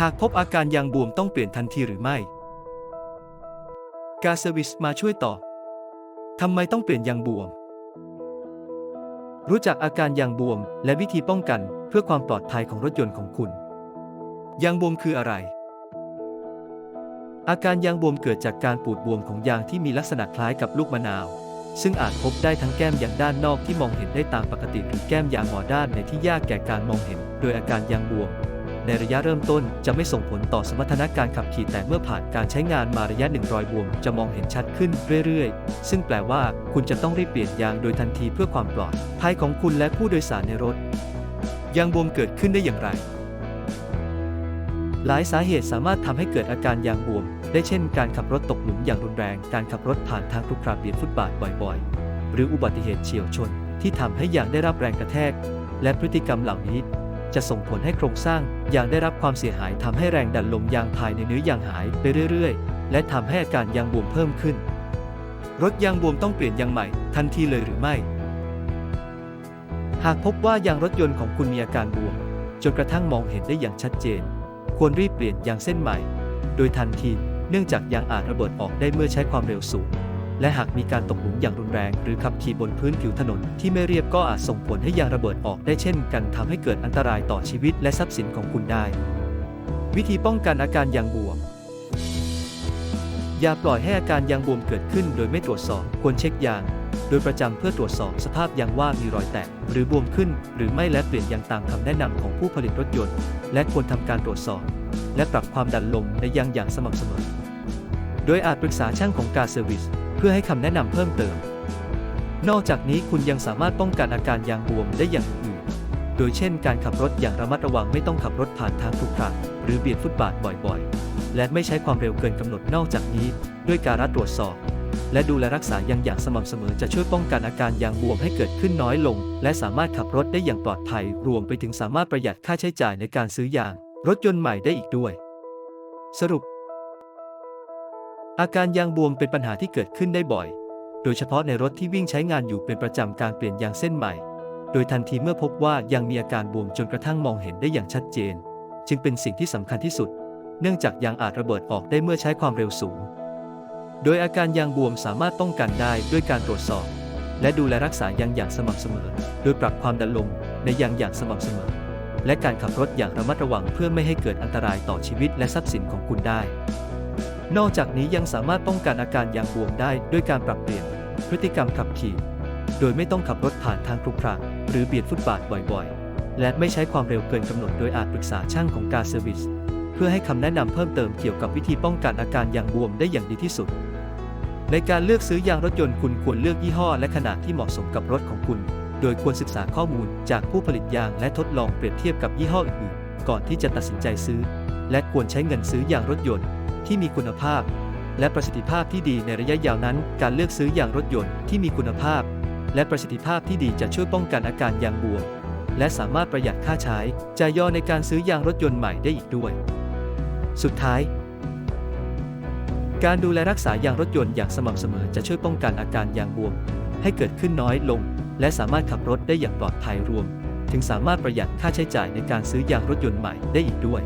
หากพบอาการยางบวมต้องเปลี่ยนทันทีหรือไม่ การเซอร์วิสมาช่วยตอบทำไมต้องเปลี่ยนยางบวม รู้จักอาการยางบวมและวิธีป้องกันเพื่อความปลอดภัยของรถยนต์ของคุณ ยางบวมคืออะไร อาการยางบวมเกิดจากการปูดบวมของยางที่มีลักษณะคล้ายกับลูกมะนาว ซึ่งอาจพบได้ทั้งแก้มยางด้านนอกที่มองเห็นได้ตามปกติหรือแก้มยางหมอด้านในที่ยากแก่การมองเห็น โดยอาการยางบวม ในระยะเริ่มต้นจะไม่ส่งผลต่อสมรรถนะการขับขี่แต่เมื่อผ่านการใช้งานมาระยะหนึ่งรอยบวม จะมองเห็นชัดขึ้นเรื่อยๆ ซึ่งแปลว่าคุณจะต้องรีบเปลี่ยนยางโดยทันทีเพื่อความปลอดภัยของคุณและผู้โดยสารในรถ ยางบวมเกิดขึ้นได้อย่างไร หลายสาเหตุสามารถทำให้เกิดอาการยางบวม ได้เช่น การขับรถตกหลุมอย่างรุนแรง การขับรถผ่านทางครุขระเบียดฟุตบาทบ่อยๆ หรืออุบัติเหตุเฉียวชน ที่ทำให้ยางได้รับแรงกระแทก และพฤติกรรมเหล่านี้ จะส่งผลให้โครงสร้างยางได้รับความเสียหายทำให้แรงดันลมยางภายในเนื้อยางหายไปเรื่อยๆ และทำให้อาการยางบวมเพิ่มขึ้น รถยางบวมต้องเปลี่ยนยางใหม่ทันทีเลยหรือไม่ หากพบว่ายางรถยนต์ของคุณมีอาการบวม จนกระทั่งมองเห็นได้อย่างชัดเจน ควรรีบเปลี่ยนยางเส้นใหม่ โดยทันทีเนื่องจากยางอาจระเบิดออกได้เมื่อใช้ความเร็วสูง และหากมีการตกหลุมอย่างรุนแรง หรือขับขี่บนพื้นผิวถนนที่ไม่เรียบก็อาจส่งผลให้ยางระเบิดออกได้เช่นกันทำให้เกิดอันตรายต่อชีวิตและทรัพย์สินของคุณได้ วิธีป้องกันอาการยางบวม อย่าปล่อยให้อาการยางบวมเกิดขึ้น โดยไม่ตรวจสอบควรเช็คยางโดยประจำเพื่อตรวจสอบสภาพยางว่ามีรอยแตก หรือบวมขึ้น หรือไม่และเปลี่ยนยางตามคำแนะนำของผู้ผลิตรถยนต์ และควรทำการตรวจสอบ และปรับความดันลมในยางอย่างสม่ำเสมอ โดยอาจปรึกษาช่างของการเซอร์วิส เพื่อให้คำแนะนำเพิ่มเติม นอกจากนี้คุณยังสามารถป้องกันอาการยางบวมได้อย่างอื่น โดยเช่นการขับรถอย่างระมัดระวังไม่ต้องขับรถผ่านทางขรุขระหรือเบียดฟุตบาทบ่อยๆ และไม่ใช้ความเร็วเกินกำหนดนอกจากนี้ ด้วยการรัดตรวจสอบ และดูแลรักษายางอย่างสม่ำเสมอจะช่วยป้องกันอาการยางบวมให้เกิดขึ้นน้อยลง และสามารถขับรถได้อย่างปลอดภัย รวมไปถึงสามารถประหยัดค่าใช้จ่ายในการซื้อยาง รถยนต์ใหม่ได้อีกด้วย สรุป อาการยางบวมเป็นปัญหาที่เกิดขึ้นได้บ่อย โดยเฉพาะในรถที่วิ่งใช้งานอยู่เป็นประจำการเปลี่ยนยางเส้นใหม่ โดยทันทีเมื่อพบว่ายังมีอาการบวมจนกระทั่งมองเห็นได้อย่างชัดเจน จึงเป็นสิ่งที่สำคัญที่สุด เนื่องจากยางอาจระเบิดออกได้เมื่อใช้ความเร็วสูง โดยอาการยางบวมสามารถป้องกันได้ด้วยการตรวจสอบ และดูแลรักษายางอย่างสม่ำเสมอ โดยปรับความดันลมในยางอย่างสม่ำเสมอ และการขับรถอย่างระมัดระวังเพื่อไม่ให้เกิดอันตรายต่อชีวิตและทรัพย์สินของคุณได้ นอกจากนี้ยังสามารถป้องกันอาการยางบวมได้ด้วยการปรับเปลี่ยนพฤติกรรมขับขี่ โดยไม่ต้องขับรถผ่านทางครุขระหรือเบียดฟุตบาทบ่อยๆ และไม่ใช้ความเร็วเกินกำหนดโดยอาจปรึกษาช่างของการเซอร์วิสเพื่อให้คำแนะนำเพิ่มเติมเกี่ยวกับวิธีป้องกันอาการยางบวมได้อย่างดีที่สุด ในการเลือกซื้อยางรถยนต์คุณควรเลือกยี่ห้อและขนาดที่เหมาะสมกับรถของคุณ โดยควรศึกษาข้อมูลจากผู้ผลิตยางและทดลองเปรียบเทียบกับยี่ห้ออื่นๆก่อนที่จะตัดสินใจซื้อ และควรใช้เงินซื้อยางรถยนต์ ที่มีคุณภาพ และประสิทธิภาพที่ดีในระยะยาวนั้น การเลือกซื้อยางรถยนต์ที่มีคุณภาพ และประสิทธิภาพที่ดีจะช่วยป้องกันอาการยางบวม และสามารถประหยัดค่าใช้จ่ายย่อในการซื้อยางรถยนต์ใหม่ได้อีกด้วย สุดท้ายการดูแลรักษายางรถยนต์อย่างสม่ำเสมอจะช่วยป้องกันอาการยางบวม ให้เกิดขึ้นน้อยลง และสามารถขับรถได้อย่างปลอดภัยรวม ถึงสามารถประหยัดค่าใช้จ่ายในการซื้อยางรถยนต์ใหม่ได้อีกด้วย